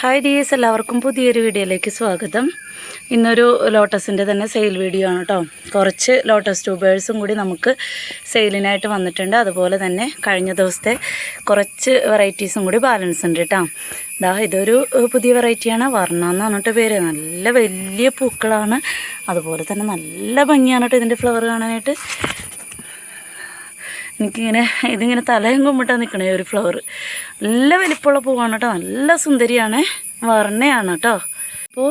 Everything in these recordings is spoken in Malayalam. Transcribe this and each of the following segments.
ഹായ് ഡിയേഴ്സ് എല്ലാവർക്കും പുതിയൊരു വീഡിയോയിലേക്ക് സ്വാഗതം. ഇന്നൊരു ലോട്ടസിന്റെ തന്നെ സെയിൽ വീഡിയോ ആണ് കേട്ടോ കുറച്ച് ലോട്ടസ് ട്യൂബേഴ്സും കൂടി നമുക്ക് സെയിലിനായിട്ട് വന്നിട്ടുണ്ട്. അതുപോലെ തന്നെ കഴിഞ്ഞ ദിവസത്തെ കുറച്ച് വെറൈറ്റീസും കൂടി ബാലൻസ് ഉണ്ട് കേട്ടോ ഇതാ ഇതൊരു പുതിയ വെറൈറ്റിയാണ് വർണ എന്ന് പറഞ്ഞിട്ട് പേര്. നല്ല വലിയ പൂക്കളാണ്. അതുപോലെ തന്നെ നല്ല ഭംഗിയാണ് കേട്ടോ ഇതിന്റെ ഫ്ലവർ കാണാനായിട്ട്. എനിക്കിങ്ങനെ ഇതിങ്ങനെ തലയും കുമ്പിട്ടാണ് നിൽക്കണേ ഒരു ഫ്ലവർ നല്ല വലിപ്പമുള്ള പൂവാണ് കേട്ടോ നല്ല സുന്ദരിയാണ്. വർണയാണ് കേട്ടോ അപ്പോൾ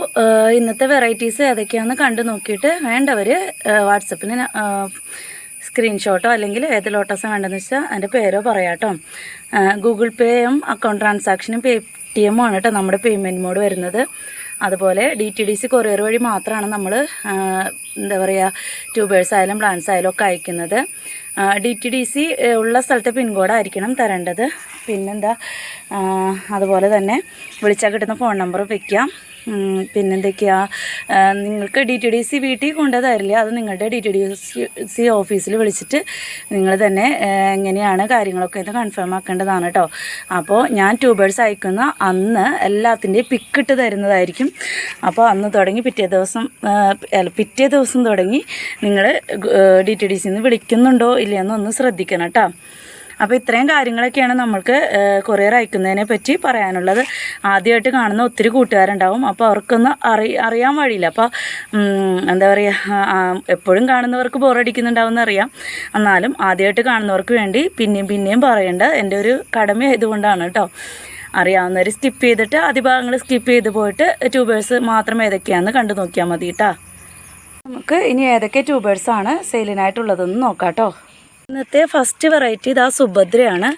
ഇന്നത്തെ വെറൈറ്റീസ് ഏതൊക്കെയാണെന്ന് കണ്ടു നോക്കിയിട്ട് വേണ്ടവർ വാട്സപ്പിന് സ്ക്രീൻഷോട്ടോ അല്ലെങ്കിൽ ഏത് ലോട്ടസ് വേണ്ടെന്ന് വെച്ചാൽ അതിന്റെ പേരോ പറയാം കേട്ടോ ഗൂഗിൾ പേയും അക്കൗണ്ട് ട്രാൻസാക്ഷനും പേ ടി എമ്മും ആണ് കേട്ടോ നമ്മുടെ പേയ്മെന്റ് മോഡ് വരുന്നത്. അതുപോലെ D T D C courier വഴി മാത്രമാണ് നമ്മൾ എന്താ പറയുക ട്യൂബേഴ്സ് ആയാലും പ്ലാൻസ് ആയാലും ഒക്കെ അയക്കുന്നത്. ഡി ടി ഡി സി ഉള്ള സ്ഥലത്തെ പിൻകോഡായിരിക്കണം തരേണ്ടത്. പിന്നെന്താ അതുപോലെ തന്നെ വിളിച്ചാൽ കിട്ടുന്ന ഫോൺ നമ്പർ വയ്ക്കാം പിന്നെന്തൊക്കെയാ? നിങ്ങൾക്ക് ഡി ടി ഡി സി വീട്ടിൽ കൊണ്ടുതരില്ല അത് നിങ്ങളുടെ ഡി ടി ഡി സി ഓഫീസിൽ വിളിച്ചിട്ട് നിങ്ങൾ തന്നെ എങ്ങനെയാണ് കാര്യങ്ങളൊക്കെ ഇത് കൺഫേം ആക്കേണ്ടതാണ് കേട്ടോ അപ്പോൾ ഞാൻ ട്യൂബേഴ്സ് അയക്കുന്ന അന്ന് എല്ലാത്തിന്റെയും പിക്കിട്ട് തരുന്നതായിരിക്കും. അപ്പോൾ അന്ന് തുടങ്ങി പിറ്റേ ദിവസം പിറ്റേ ദിവസം തുടങ്ങി നിങ്ങൾ ഡി ടി ഡി സിന്ന് വിളിക്കുന്നുണ്ടോ ഇല്ലയെന്ന് ഒന്ന് ശ്രദ്ധിക്കണം കേട്ടോ അപ്പോൾ ഇത്രയും കാര്യങ്ങളൊക്കെയാണ് നമ്മൾക്ക് കൊറിയർ അയക്കുന്നതിനെ പറ്റി പറയാനുള്ളത്. ആദ്യമായിട്ട് കാണുന്ന ഒത്തിരി കൂട്ടുകാരുണ്ടാവും. അപ്പോൾ അവർക്കൊന്ന് അറി അറിയാൻ വഴിയില്ല. അപ്പോൾ എന്താ പറയുക എപ്പോഴും കാണുന്നവർക്ക് ബോറടിക്കുന്നുണ്ടാവും അറിയാം. എന്നാലും ആദ്യമായിട്ട് കാണുന്നവർക്ക് വേണ്ടി പിന്നെയും പിന്നെയും പറയേണ്ട എന്റെ ഒരു കടമ ആയതുകൊണ്ടാണ് കേട്ടോ. അറിയാവുന്നവർ സ്കിപ്പ് ചെയ്തിട്ട് അതിഭാഗങ്ങൾ സ്കിപ്പ് ചെയ്ത് പോയിട്ട് ട്യൂബേഴ്സ് മാത്രം ഏതൊക്കെയാണെന്ന് കണ്ടു നോക്കിയാൽ മതി കേട്ടോ. നമുക്ക് ഇനി ഏതൊക്കെ ട്യൂബേഴ്സാണ് സെയിലിനായിട്ടുള്ളതെന്ന് നോക്കാം കേട്ടോ. ഇന്നത്തെ ഫസ്റ്റ് വെറൈറ്റി ഇതാ സുഭദ്രയാണ്.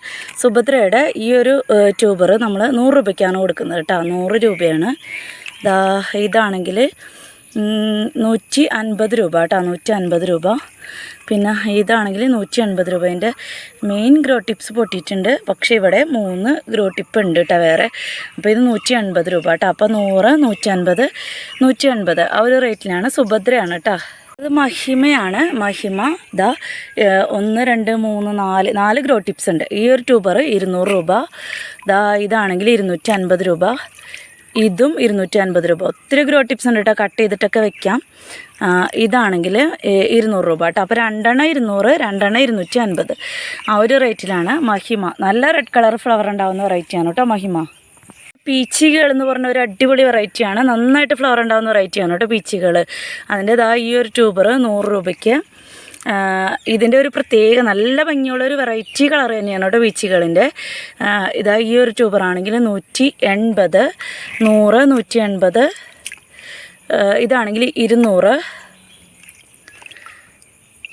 സുഭദ്രയുടെ ഈ ഒരു ട്യൂബർ നമ്മൾ നൂറ് രൂപയ്ക്കാണ് കൊടുക്കുന്നത് കേട്ടോ. നൂറ് രൂപയാണ്. ഇതാ ഇതാണെങ്കിൽ നൂറ്റി അൻപത് രൂപ കേട്ടോ. നൂറ്റി അൻപത് രൂപ. പിന്നെ ഇതാണെങ്കിൽ നൂറ്റി അൻപത് രൂപേന്റെ മെയിൻ ഗ്രോ ടിപ്സ് പൊട്ടിയിട്ടുണ്ട്. പക്ഷേ ഇവിടെ മൂന്ന് ഗ്രോ ടിപ്പ് ഉണ്ട് കേട്ടോ വേറെ. അപ്പോൾ ഇത് നൂറ്റി അൻപത് രൂപ കേട്ടോ. അപ്പോൾ നൂറ് നൂറ്റി അൻപത് നൂറ്റി അൻപത് ആ ഒരു റേറ്റിലാണ് സുഭദ്രയാണ് കേട്ടോ. ഇത് മഹിമയാണ്. മഹിമ. ഏഹ്, ഒന്ന് രണ്ട് മൂന്ന് നാല് നാല് ഗ്രോ ടിപ്സ് ഉണ്ട്. ഈ ഒരു ട്യൂബർ ഇരുന്നൂറ് രൂപ. ദാ ഇതാണെങ്കിൽ ഇരുന്നൂറ്റി അൻപത് രൂപ. ഇതും ഇരുന്നൂറ്റി അൻപത് രൂപ. ഒത്തിരി ഗ്രോ ടിപ്സ് ഉണ്ട് കേട്ടോ കട്ട് ചെയ്തിട്ടൊക്കെ വെക്കാം. ഇതാണെങ്കിൽ ഇരുന്നൂറ് രൂപ കേട്ടോ അപ്പോൾ രണ്ടെണ്ണം ഇരുന്നൂറ് രണ്ടെണ്ണം ഇരുന്നൂറ്റി അൻപത് ആ ഒരു റേറ്റിലാണ് മഹിമ. നല്ല റെഡ് കളർ ഫ്ലവർ ഉണ്ടാകുന്ന റേറ്റിയാണ് കേട്ടോ മഹിമ. പീച്ചികൾ എന്ന് പറഞ്ഞ ഒരു അടിപൊളി വെറൈറ്റിയാണ്. നന്നായിട്ട് ഫ്ലവർ ഉണ്ടാകുന്ന വെറൈറ്റിയാണ് കേട്ടോ പീച്ചികൾ അതിന്റെതാ ഈ ഒരു ട്യൂബർ നൂറ് രൂപയ്ക്ക്. ഇതിന്റെ ഒരു പ്രത്യേക നല്ല ഭംഗിയുള്ള ഒരു വെറൈറ്റി കളർ തന്നെയാണ് കേട്ടോ പീച്ചികളിന്റെ. ഇതാ ഈ ഒരു ട്യൂബർ ആണെങ്കിൽ നൂറ്റി എൺപത് നൂറ് നൂറ്റി എൺപത് ഇതാണെങ്കിൽ ഇരുന്നൂറ്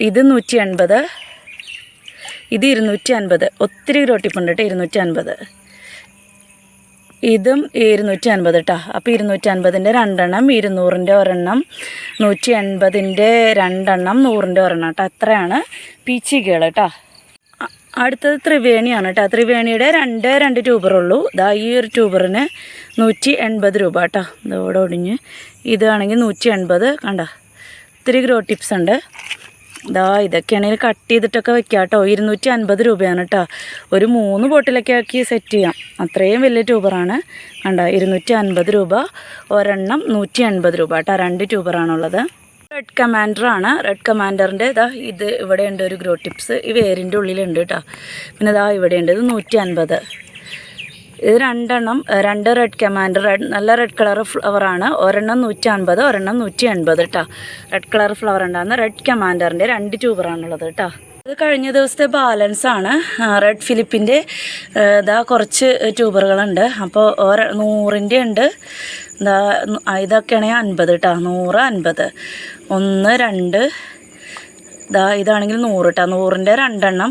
ഇത് നൂറ്റി എൺപത് ഇത് ഇരുന്നൂറ്റി അൻപത്. ഒത്തിരി ഗ്രോട്ടിപ്പുണ്ട് കേട്ടോ ഇരുന്നൂറ്റി അൻപത്. ഇതും ഇരുന്നൂറ്റി അൻപത് കേട്ടോ അപ്പോൾ ഇരുന്നൂറ്റി അൻപതിന്റെ രണ്ടെണ്ണം ഇരുന്നൂറിന്റെ ഒരെണ്ണം നൂറ്റി എൺപതിന്റെ രണ്ടെണ്ണം നൂറിന്റെ ഒരെണ്ണം കേട്ടോ അത്രയാണ് പീച്ചികൾ കേട്ടോ അടുത്തത് ത്രിവേണിയാണ് കേട്ടോ ത്രിവേണിയുടെ രണ്ട് രണ്ട് ട്യൂബറുള്ളൂ. ഇതാ ഈ ഒരു ട്യൂബറിന് നൂറ്റി എൺപത് രൂപ കേട്ടോ ഇതോടെ ഒടിഞ്ഞ്. ഇതാണെങ്കിൽ നൂറ്റി എൺപത് കണ്ട ഇത്തിരി ഗ്രോ ടിപ്സ് ഉണ്ട്. ഇതാ ഇതൊക്കെയാണെങ്കിൽ കട്ട് ചെയ്തിട്ടൊക്കെ വെക്കാം കേട്ടോ ഇരുന്നൂറ്റി അൻപത് രൂപയാണ് കേട്ടോ ഒരു മൂന്ന് ബോട്ടിലൊക്കെ ആക്കി സെറ്റ് ചെയ്യാം. അത്രയും വലിയ ട്യൂബറാണ് കണ്ട ഇരുന്നൂറ്റി അൻപത് രൂപ. ഒരെണ്ണം നൂറ്റി എൺപത് രൂപ കേട്ടോ രണ്ട് ട്യൂബറാണുള്ളത് റെഡ് കമാൻഡറാണ് റെഡ് കമാൻഡറിന്റെ ഇതാ ഇത് ഇവിടെയുണ്ട് ഒരു ഗ്രോ ടിപ്സ് ഈ വേരിന്റെ ഉള്ളിലുണ്ട് കേട്ടോ പിന്നെ ഇതാ ഇവിടെയുണ്ട് ഇത് നൂറ്റി അൻപത് ഇത് രണ്ടെണ്ണം രണ്ട് റെഡ് കമാൻഡ് റെഡ് നല്ല റെഡ് കളർ ഫ്ലവറാണ് ഒരെണ്ണം നൂറ്റി അൻപത് ഒരെണ്ണം നൂറ്റി എൺപത് കേട്ടോ റെഡ് കളർ ഫ്ലവർ ഉണ്ടാകുന്ന റെഡ് കമാൻഡറിന്റെ രണ്ട് ട്യൂബറാണുള്ളത് കേട്ടോ ഇത് കഴിഞ്ഞ ദിവസത്തെ ബാലൻസ് ആണ്. റെഡ് ഫിലിപ്പിന്റെ ഇതാ കുറച്ച് ട്യൂബറുകളുണ്ട് അപ്പോൾ ഓരോ നൂറിന്റെ ഉണ്ട്. ആ, ഇതൊക്കെയാണെങ്കിൽ അൻപത് കേട്ടോ നൂറ് അൻപത്. ഒന്ന് രണ്ട് ഇതാ ഇതാണെങ്കിൽ നൂറ് കേട്ടോ നൂറിന്റെ രണ്ടെണ്ണം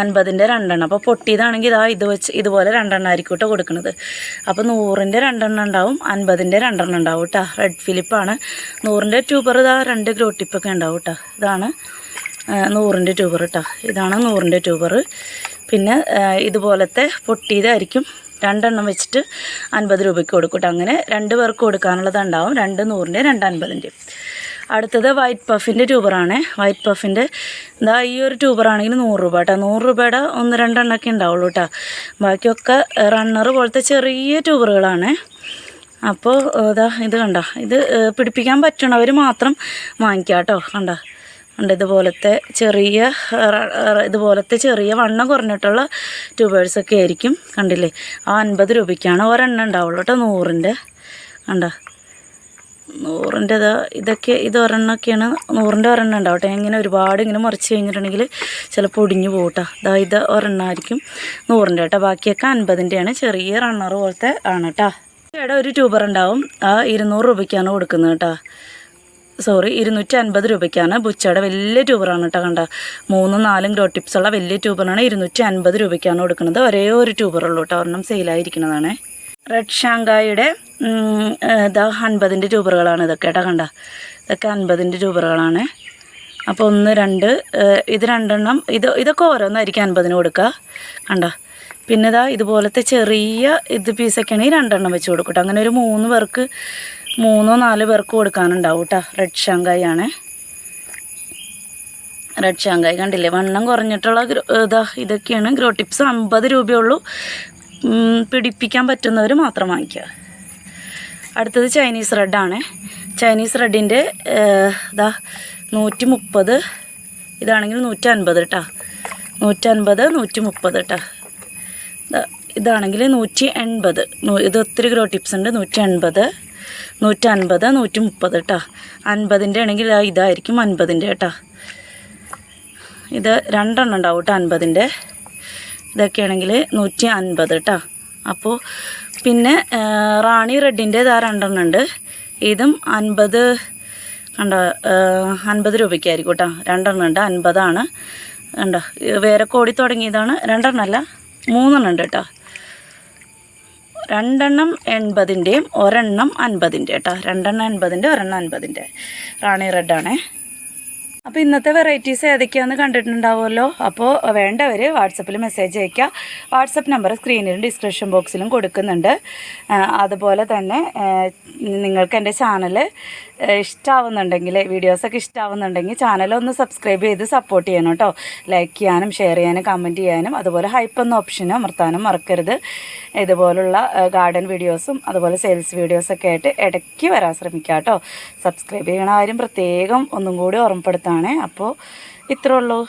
അൻപതിന്റെ രണ്ടെണ്ണം. അപ്പോൾ പൊട്ടിയതാണെങ്കിൽ ഇതാ ഇത് വെച്ച് ഇതുപോലെ രണ്ടെണ്ണം ആയിരിക്കും കേട്ടോ കൊടുക്കുന്നത് അപ്പോൾ നൂറിന്റെ രണ്ടെണ്ണം ഉണ്ടാവും അൻപതിന്റെ രണ്ടെണ്ണം ഉണ്ടാവും കേട്ടോ റെഡ് ഫിലിപ്പാണ് നൂറിന്റെ ട്യൂബർ ഇതാ രണ്ട് ഗ്രോ ടിപ്പൊക്കെ ഉണ്ടാവും കേട്ടോ ഇതാണ് നൂറിന്റെ ട്യൂബർ കേട്ടോ ഇതാണ് നൂറിന്റെ ട്യൂബർ. പിന്നെ ഇതുപോലത്തെ പൊട്ടിയതായിരിക്കും. രണ്ടെണ്ണം വെച്ചിട്ട് അൻപത് രൂപയ്ക്ക് കൊടുക്കും കേട്ടോ അങ്ങനെ രണ്ട് പേർക്ക് കൊടുക്കാനുള്ളത് ഉണ്ടാവും രണ്ട് നൂറിന്റെ രണ്ട് അൻപതിന്റെയും അടുത്തത് വൈറ്റ് പഫിന്റെ ട്യൂബറാണ് വൈറ്റ് പഫിന്റെ ഇതാ ഈ ഒരു ട്യൂബറാണെങ്കിൽ നൂറ് രൂപ കേട്ടോ നൂറ് രൂപയുടെ ഒന്ന് രണ്ടെണ്ണമൊക്കെ ഉണ്ടാവുള്ളൂ കേട്ടോ ബാക്കിയൊക്കെ റണ്ണർ പോലത്തെ ചെറിയ ട്യൂബറുകളാണ് അപ്പോൾ ഇതാ ഇത് കണ്ട. ഇത് പിടിപ്പിക്കാൻ പറ്റണവർ മാത്രം വാങ്ങിക്കാം കേട്ടോ കണ്ട? ഉണ്ട് ഇതുപോലത്തെ ചെറിയ ഇതുപോലത്തെ ചെറിയ വണ്ണം കുറഞ്ഞിട്ടുള്ള ട്യൂബേഴ്സൊക്കെ ആയിരിക്കും. കണ്ടില്ലേ? ആ അൻപത് രൂപയ്ക്കാണ് ഒരെണ്ണം ഉണ്ടാവുള്ളൂ കേട്ടോ നൂറിന്റെ. കണ്ട? നൂറിന്റെ ഇതാ ഇതൊക്കെ ഇത് ഒരെണ്ണമൊക്കെയാണ് നൂറിന്റെ ഒരെണ്ണം ഉണ്ടാവട്ടെ. ഇങ്ങനെ ഒരുപാട് ഇങ്ങനെ മുറിച്ച് കഴിഞ്ഞിട്ടുണ്ടെങ്കിൽ ചിലപ്പോൾ ഒടിഞ്ഞു പോകട്ടോ ഇതാ ഇത് ഒരെണ്ണമായിരിക്കും നൂറിന്റെ കേട്ടോ ബാക്കിയൊക്കെ അൻപതിന്റെയാണ്. ചെറിയ റണ്ണർ പോലത്തെ ആണ് കേട്ടോ ഇവിടെ ഒരു ട്യൂബർ ഉണ്ടാവും. ആ ഇരുന്നൂറ് രൂപയ്ക്കാണ് കൊടുക്കുന്നത് കേട്ടോ സോറി ഇരുന്നൂറ്റി അൻപത് രൂപയ്ക്കാണ്. ബുച്ചയുടെ വലിയ ട്യൂബറാണ് കേട്ടോ കണ്ട. മൂന്നും നാലും ഗ്രോ ടിപ്സ് ഉള്ള വലിയ ട്യൂബറാണ്. ഇരുന്നൂറ്റി അൻപത് രൂപയ്ക്കാണ് കൊടുക്കുന്നത്. ഒരേ ഒരു ട്യൂബറുള്ളൂ കേട്ടോ ഒരെണ്ണം സെയിലായിരിക്കുന്നതാണ് റെഡ് ഷാങ്കായുടെ ഇതാ അൻപതിന്റെ രൂപകളാണ് ഇതൊക്കെ കേട്ടോ കണ്ട? ഇതൊക്കെ അൻപതിന്റെ രൂപകളാണ്. അപ്പോൾ ഒന്ന് രണ്ട് ഇത് രണ്ടെണ്ണം ഇത് ഇതൊക്കെ ഓരോന്നായിരിക്കും അൻപതിന് കൊടുക്കുക കണ്ട? പിന്നെ ഇതാ ഇതുപോലത്തെ ചെറിയ ഇത് പീസൊക്കെയാണ് ഈ രണ്ടെണ്ണം വെച്ച് കൊടുക്കും അങ്ങനെ ഒരു മൂന്ന് പേർക്ക് മൂന്നോ നാല് പേർക്ക് കൊടുക്കാനുണ്ടാവും കേട്ടോ. റെഡ് ഷാങ്കായി ആണ് റെഡ് ഷാങ്കായി കണ്ടില്ലേ? വണ്ണം കുറഞ്ഞിട്ടുള്ള ഇതാ ഇതൊക്കെയാണ്. ഗ്രോ ടിപ്സ് അമ്പത് രൂപയുള്ളൂ പിടിപ്പിക്കാൻ പറ്റുന്നവർ മാത്രം വാങ്ങിക്കുക. അടുത്തത് ചൈനീസ് റെഡാണ് ചൈനീസ് റെഡിന്റെ ഇതാ നൂറ്റി മുപ്പത് ഇതാണെങ്കിൽ നൂറ്റി അൻപത് കേട്ടോ നൂറ്റൻപത് നൂറ്റി മുപ്പത് കേട്ടോ ഇതാണെങ്കിൽ നൂറ്റി എൺപത് ഇത് ഒത്തിരി ഗ്രോ ടിപ്സ് ഉണ്ട്. നൂറ്റി എൺപത് നൂറ്റി അൻപത് നൂറ്റി മുപ്പത് കേട്ടോ അൻപതിന്റെ ആണെങ്കിൽ ഇതായിരിക്കും അൻപതിന്റെ കേട്ടോ ഇത് രണ്ടെണ്ണം ഉണ്ടാവും കേട്ടോ അൻപതിന്റെ ഇതൊക്കെയാണെങ്കിൽ നൂറ്റി അൻപത് കേട്ടോ അപ്പോൾ പിന്നെ റാണി റെഡിന്റെ ഇതാ രണ്ടെണ്ണം ഉണ്ട്. ഇതും അൻപത് കണ്ടോ അൻപത് രൂപയ്ക്കായിരിക്കും കേട്ടോ രണ്ടെണ്ണം ഉണ്ട് അൻപതാണ്. കണ്ടോ വേറെ കോടി തുടങ്ങിയതാണ്. രണ്ടെണ്ണമല്ല മൂന്നെണ്ണം ഉണ്ട് കേട്ടോ രണ്ടെണ്ണം എൺപതിന്റെയും ഒരെണ്ണം അൻപതിന്റെ കേട്ടോ രണ്ടെണ്ണം എൺപതിന്റെ ഒരെണ്ണം അൻപതിന്റെ. റാണി റെഡാണേ. അപ്പോൾ ഇന്നത്തെ വെറൈറ്റീസ് ഏതൊക്കെയാണെന്ന് കണ്ടിട്ടുണ്ടാവുമല്ലോ. അപ്പോൾ വേണ്ടവർ വാട്സപ്പിൽ മെസ്സേജ് അയയ്ക്കുക. വാട്സപ്പ് നമ്പർ സ്ക്രീനിലും ഡിസ്ക്രിപ്ഷൻ ബോക്സിലും കൊടുക്കുന്നുണ്ട്. അതുപോലെ തന്നെ നിങ്ങൾക്ക് എന്റെ ചാനൽ ഇഷ്ടമാവുന്നുണ്ടെങ്കിൽ വീഡിയോസൊക്കെ ഇഷ്ടമാവുന്നുണ്ടെങ്കിൽ ചാനലൊന്ന് സബ്സ്ക്രൈബ് ചെയ്ത് സപ്പോർട്ട് ചെയ്യണം കേട്ടോ. ലൈക്ക് ചെയ്യാനും ഷെയർ ചെയ്യാനും കമന്റ് ചെയ്യാനും അതുപോലെ ഹൈപ്പ് എന്ന ഓപ്ഷനും അമർത്താനും മറക്കരുത്. ഇതുപോലുള്ള ഗാർഡൻ വീഡിയോസും അതുപോലെ സെയിൽസ് വീഡിയോസൊക്കെ ആയിട്ട് ഇടയ്ക്ക് വരാൻ ശ്രമിക്കുക കേട്ടോ. സബ്സ്ക്രൈബ് ചെയ്യണ കാര്യം പ്രത്യേകം ഒന്നും കൂടി ഓർമ്മപ്പെടുത്താണ് അപ്പോൾ ഇത്രേ ഉള്ളൂ.